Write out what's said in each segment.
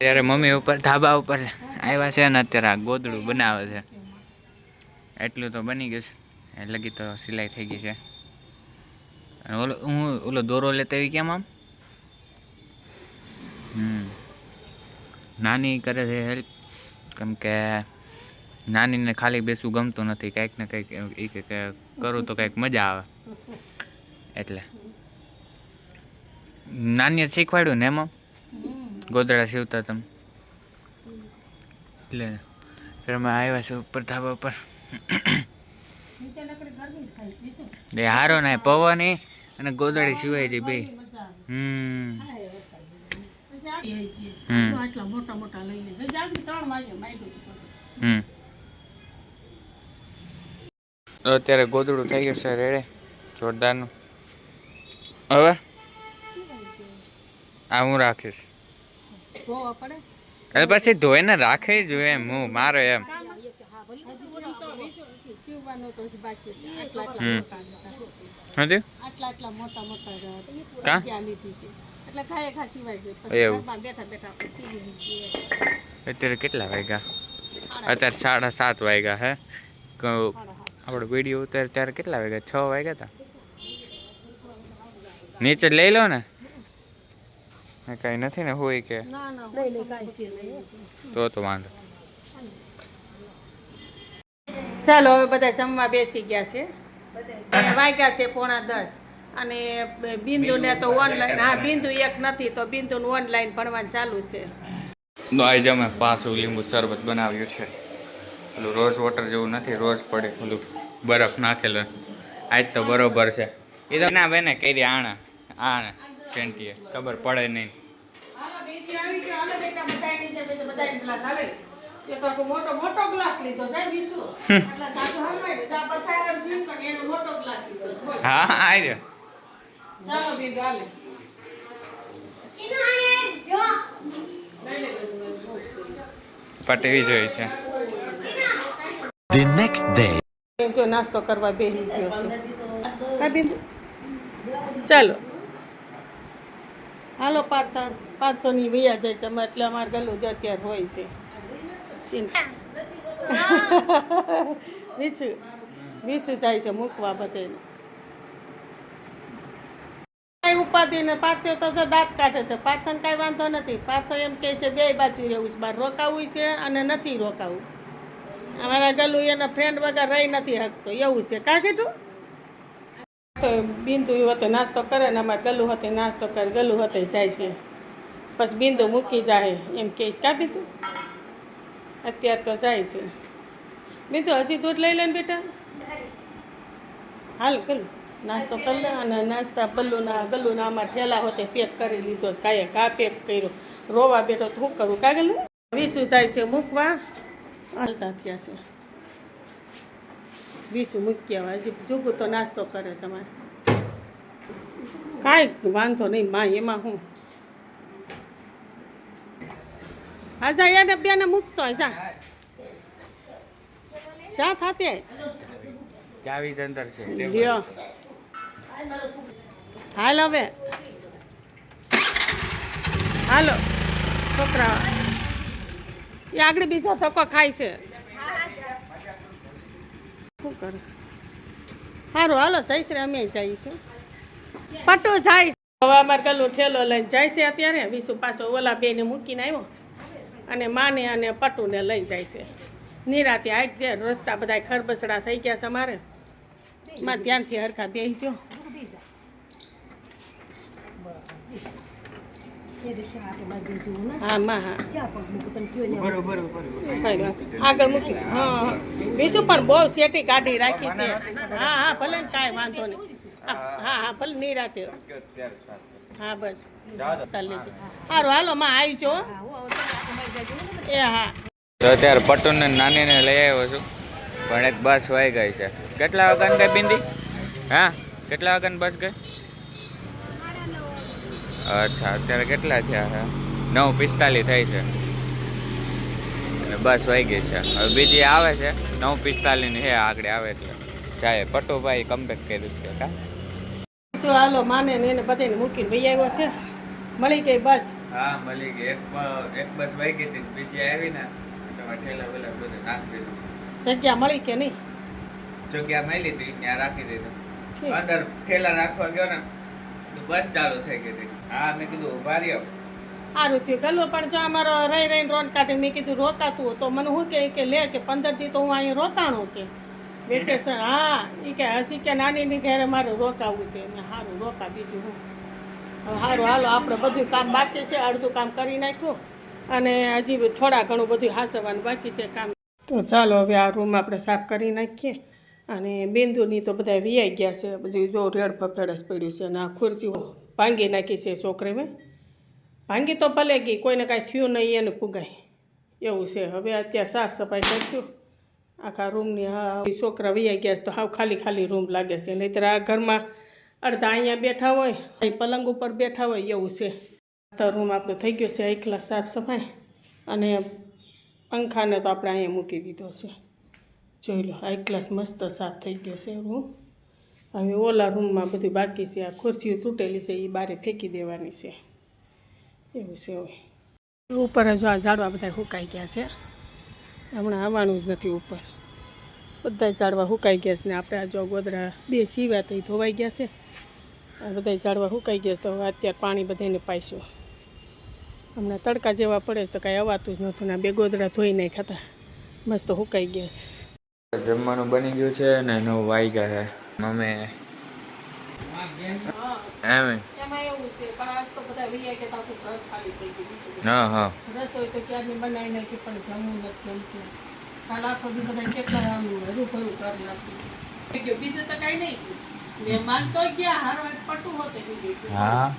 ત્યારે મમ્મી ઉપર, ધાબા ઉપર આવ્યા છે અને અત્યારે આ ગોદડું બનાવે છે. એટલું તો બની ગયું છે. લગી તો સિલાઈ થઈ ગઈ છે. અને ઓલો, હું ઓલો દોરો લેતા આવી કેમ આમ? હમ. નાની કરે છે હેલ્પ કેમ કે નાનીને ખાલી બેસવું ગમતું નથી. કંઈક ને કંઈક એ કે કરું તો કંઈક મજા આવે. એટલે. નાનીએ શીખવાડ્યું ને એમાં? ગોદડા સીવતા તમે. એટલે ફેર અમે આવ્યા છે ઉપર ધાબા ઉપર એ હારો ના, પવન એ અને ગોદડી સિવાય છે બે. હમ. અત્યારે ગોદડું થઈ ગયું છે રેડે, જોરદારનું. હવે? આ હું રાખીશ. ધોવા પડે? એટલે પછી ધોઈને રાખે જોઈએ એમ હું મારો એમ. હજી તો બીજું હજી સીવવાનું તો હજી બાકી છે. આટલા. મોટા મોટા. જગ્યા લીધી છે. એટલે ખાય ખા સિવાય છે પછી એવું. બેઠા બેઠા આપણે સીવી મૂકીએ અત્યારે કેટલા વાગ્યા? સાડા અત્યારે સાડા સાત વાગ્યા હે. આપણો વીડિયો ઉતાર ત્યારે કેટલા વાગ્યા? છ વાગ્યા હતા? નીચે લઈ લો ને. કઈ નથી ને હોય કે? ના ના નહીં નહીં કાંઈ છે નહીં. તો તો વાંધો. ચાલો હવે બધા જમવા બેસી ગયા છે. વાગ્યા છે પોણા દસ. અને બિંદુ ને તો ઓનલાઈન હા બિંદુ એક નથી તો બિંદુ ઓનલાઈન ભણવાનું ચાલુ છે. આજે અમે પાછું લીંબુ શરબત બનાવ્યું છે. પેલું રોઝ વોટર જેવું નથી રોજ પડે પેલું બરફ નાખેલો. આજ તો બરોબર છે. એ તો ના બેને કરી આણા આણા. સેન્ટીએ ખબર પડે નહીં. મોટો મોટો ગ્લાસ લીધો સાહેબ ઈસુ. એટલે સાચું મોટો ગ્લાસ લીધો હા હા રહ્યો. ચાલો. પટવી જોઈ છે. The next day. જો નાસ્તો કરવા બેસી ગયો છે. ચાલો. હાલો પાર્થા, પાર્થોની વૈયા જાય છે એટલે અમારે ગલું જ અત્યારે હોય છે. વિસુ વિસુ જાય છે મૂકવા બધે ઉપાધિ ને પાર્થો તો જો દાંત કાઢે છે. પાર્થને કાંઈ વાંધો નથી. પાર્થો એમ કહે છે, બે બાજુ રહેવું છે. બહાર રોકાવું છે અને નથી રોકાવું. અમારા ગલું એના ફ્રેન્ડ વગર રહી નથી શકતો. એવું છે. કા કીધું? તો બિંદુ હતો નાસ્તો કરે ને અમારે ગલું હતું નાસ્તો કરે ગલું હતું જાય છે. પછી બિંદુ મૂકી જાય, એમ કે કા તું અત્યારે તો જાય છે. બિંદુ, હજી દૂધ લઈ લે ને બેટા? હાલ ગલું નાસ્તો કરી લે અને નાસ્તા પલ્લુના ગલુના અમારે ઠેલા હોતે પેક કરી લીધો છે. કાંઈ કા પેક કર્યો. રોવા બેઠો તો શું કરું? કા વીસું વિસુ જાય છે મૂકવા. હાલતા થયા છે. વીસું મૂક્યા હોય હજી જુગું તો નાસ્તો કરે છે અમારે. કાંઈ વાંધો નહીં માં એમાં હું. હા જા એને બેને મૂકતો હોય જા. જા થાતે? ચાવી અંદર છે લ્યો. હાલ હવે. હાલો છોકરા એ આગળ બીજો ધક્કો ખાય છે. શું કરે? સારું હાલો જઈશ રે અમે જઈશું. પટુ જાય. હવે અમારે ગલું ઠેલો લઈને જાય છે અત્યારે. વિશુ પાછો ઓલા બેને મૂકીને આવ્યો. અને માને અને પટુને લઈ જાય છે. નિરાતે આગ છે રસ્તા બધા ખરબસડા થઈ ગયા છે અમારે. માં ધ્યાનથી હરખા બેસજો. હા માં હા આગળ મૂકી હા બીજું પણ બહુ સેટી કાઢી રાખી છે. હા હા, ભલે ને કાંઈ વાંધો નહીં. હા હા, ભલે રાખે હા, બસ. સારું હાલો, માં આવી છો એ, હા. તો અત્યારે પટુને નાનીને લઈ આવ્યો છું. પણ એક બસ વાઈ ગઈ છે. કેટલા વાગ્યાની ગઈ બિંદી? હા? કેટલા વાગ્યાની બસ ગઈ? અચ્છા અત્યારે કેટલા થયા છે? નવ પિસ્તાલીસ થઈ છે. અને બસ વાઈ ગઈ છે. હવે બીજી આવે છે? નવ પિસ્તાલીસની હે આગળ આવે એટલે. જાય પટુભાઈ કમબેક કર્યું છે કા? જો હાલો માને ને એને બધાને મૂકીને ભાઈ આવ્યો છે. મળી ગઈ બસ? હા મળી ગઈ. એક એક બસ વાગી હતી બીજી આવી ને ઠેલા વેલા બધું નાખી દીધું. જગ્યા મળી કે નહીં? જગ્યા મળી હતી ત્યાં રાખી દીધું. અંદર ઠેલા રાખવા ગયો ને તો બસ ચાલુ થઈ ગઈ હતી. સારું થયું. ગલું પણ જો અમારો રહી રહીને રોન કાઢી મેં કીધું, રોકાતું તો મને શું કે કે લે કે પંદર તો હું અહીંયા રોકાણું કે. વેકેશન, હા એ કે હજી કે નાનીની ઘરે મારે રોકાવું છે. મેં સારું રોકા, બીજું હું. સારું હાલો, આપણે બધું કામ બાકી છે. અડધું કામ કરી નાખ્યું. અને હજી થોડા ઘણું બધું હાસવાનું બાકી છે કામ. તો ચાલો, હવે આ રૂમ આપણે સાફ કરી નાખીએ. અને બિંદુની તો બધા વિયાઈ ગયા છે. બધું જો રેડ ફફેડસ પડ્યું છે અને આ ખુરશી ભાંગી નાખી છે છોકરે મેં ભાંગી તો ભલે ગઈ, કોઈને કાંઈ થયું નહીં, એને ફુગાય. એવું છે. હવે અત્યારે સાફ સફાઈ કરશું. આખા રૂમની, હા છોકરા વૈયા ગયા છે તો હાવ ખાલી ખાલી રૂમ લાગે છે. નહીંતર આ ઘરમાં અડધા અહીંયા બેઠા હોય, અહીં પલંગ ઉપર બેઠા હોય, એવું છે. રૂમ આપણો થઈ ગયો છે એકલા સાફ સફાઈ. અને પંખાને તો આપણે અહીંયા મૂકી દીધો છે. જોઈ લો, આ ગ્લાસ મસ્ત સાફ થઈ ગયો છે રૂમ. હવે ઓલા રૂમમાં બધું બાકી છે. આ ખુરશીઓ તૂટેલી છે એ બારે ફેંકી દેવાની છે. એવું છે ઉપર જો આ ઝાડવા બધા સુકાઈ ગયા છે. હમણાં આવવાનું જ નથી ઉપર. બધા ઝાડવા સુકાઈ ગયા છે ને આપણે આ જો ગોદરા બે સીવ્યા તો એ ધોવાઈ ગયા છે. બધા ઝાડવા સુકાઈ ગયા છે તો અત્યારે પાણી બધાને પાઈશું. હમણાં તડકા જેવા પડે છે તો કાંઈ અવાતું જ નહોતું બે ગોદરા ધોઈ નાખ્યા હતા. મસ્ત સુકાઈ ગયા છે. જમવાનું બની ગયું છે ને નવ ગયા છે. મમ્મી. એમ બધા. હા હા. રસોઈ તો ક્યારની બનાવી નાખી પણ જમવું નથી ગમતું. કાલ આખો દી બધા કેટલા આમ હરું ભરું કરી નાખ્યું બીજું તો કાંઈ નહીં. મેં માનતો ગયા હારવાટ પટું હોતે હા.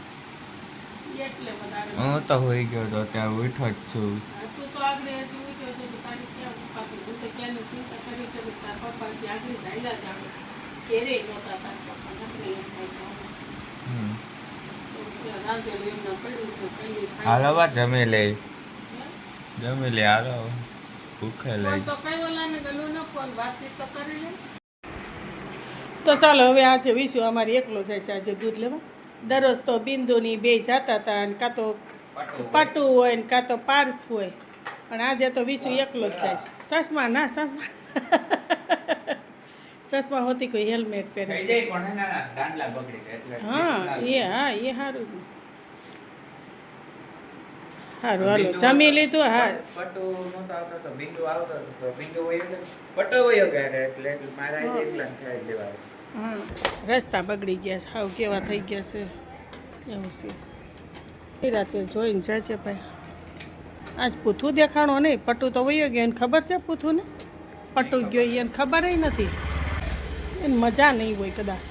હું તો હોઈ ગયો તો ત્યાં ઉઠો જ છું. તું તો આગળ હજી ઉઠ્યો છે તારી ક્યાં ઉપાથી હું તો ક્યાંની ચિંતા કરી કરી તાર પપ્પા જે આગળ જાયલા જ આવે છે. ઘેરે નહોતા તાર પપ્પા નકરી એમ થાય કે હમ. એવું છે રાંધેલું એમને પડ્યું છે કઈ હાલો બા જમી લે જમી લે હાલો ભૂખે તો કઈ ઓલાને ગલું ન ફોન વાતચીત તો કરી લે તો ચાલો હવે આજે વિશુ અમારી એકલો જાય છે આજે દૂધ લેવા દરરોજ તો બિંદુની બે જતા હતા અને કાં તો પટુ હોય ને કાં તો પાર્થ હોય પણ આજે તો વિશુ એકલો જ જાય છે સસમા ના સસમા સસમા હોતી કોઈ હેલ્મેટ પહેરે હા એ હા એ સારું સારું હાલો જમી લીધું હા. પટુ નહોતો આવતો તો બિંદુ આવતો તો બિંદુ વયો પટો વયો ગયા એટલે મારા એકલા થાય લેવા. હા રસ્તા બગડી ગયા છે હાવ કેવા થઈ ગયા છે એવું છે. એ રાતે જોઈને જાજે ભાઈ. આજ પૂથું દેખાણો નહીં પટુ તો વયો ગયો એને ખબર છે પૂથું ને પટ્ટુ ગયો એને ખબર નથી. એને મજા નહીં હોય કદાચ.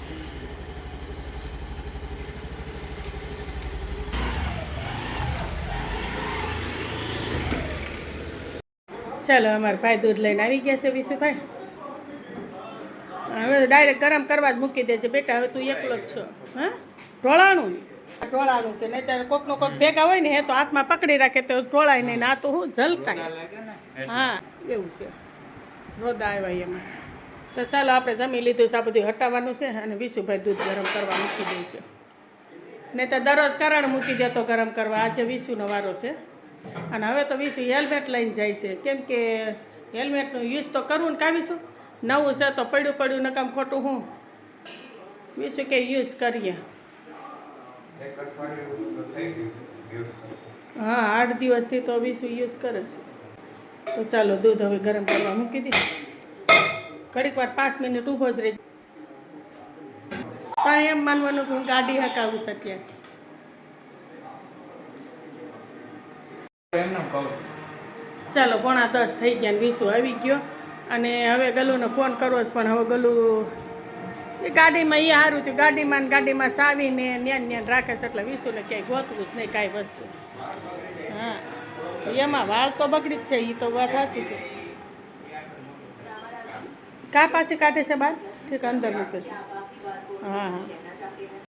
ચાલો અમારા ભાઈ દૂધ લઈને આવી ગયા છે વિશુભાઈ. હવે ડાયરેક્ટ ગરમ કરવા જ મૂકી દેજે બેટા હવે તું એકલો જ છો. હા? ઢોળાનું ઢોળાનું છે. નહીં ત્યારે કોકનો કોક ભેગા હોય ને એ તો હાથમાં પકડી રાખે તો ઢોળાય નહીં ને આ તો હું જલકાય હા એવું છે. રોદા આવ્યા એમાં તો ચાલો આપણે જમી લીધું છે, આ બધું હટાવવાનું છે અને વિશુભાઈ દૂધ ગરમ કરવા મૂકી દે છે. નહીં તો દરરોજ કરણ મૂકી દેતો ગરમ કરવા. આજે વિશુનો વારો છે. અને હવે તો વિશુ હેલ્મેટ લઈને જાય છે. કેમ કે હેલ્મેટનું યુઝ તો કરવું ને કાવીશું નવું છે તો પડ્યું પડ્યું નકામ ખોટું હું? વિશુ કે યુઝ કરીએ. હા, આઠ દિવસથી તો વિશુ યુઝ કરે છે. તો ચાલો દૂધ હવે ગરમ કરવા મૂકી દઈએ ઘડીક વાર પાંચ મિનિટ ઊભો જ રહી તારે એમ માનવાનું કે હું ગાડી હકાવું શકીએ ચાલો પોણા દસ થઈ ગયા ને વીસુ આવી ગયો. અને હવે ગલુને ફોન કરવો જ પણ હવે ગલુ એ ગાડીમાં એ સારું થયું. ગાડીમાં ને ગાડીમાં સાવીને ન્યાન ન્યાન રાખે છે એટલે વીસુને ક્યાંય ગોતવું જ નહીં કાંઈ વસ્તુ. હા એમાં વાળ તો બગડી જ છે એ તો વાત સાચી છે. કા પાસે કાઢે છે બાદ ઠીક અંદર મૂકે છે. હા હા.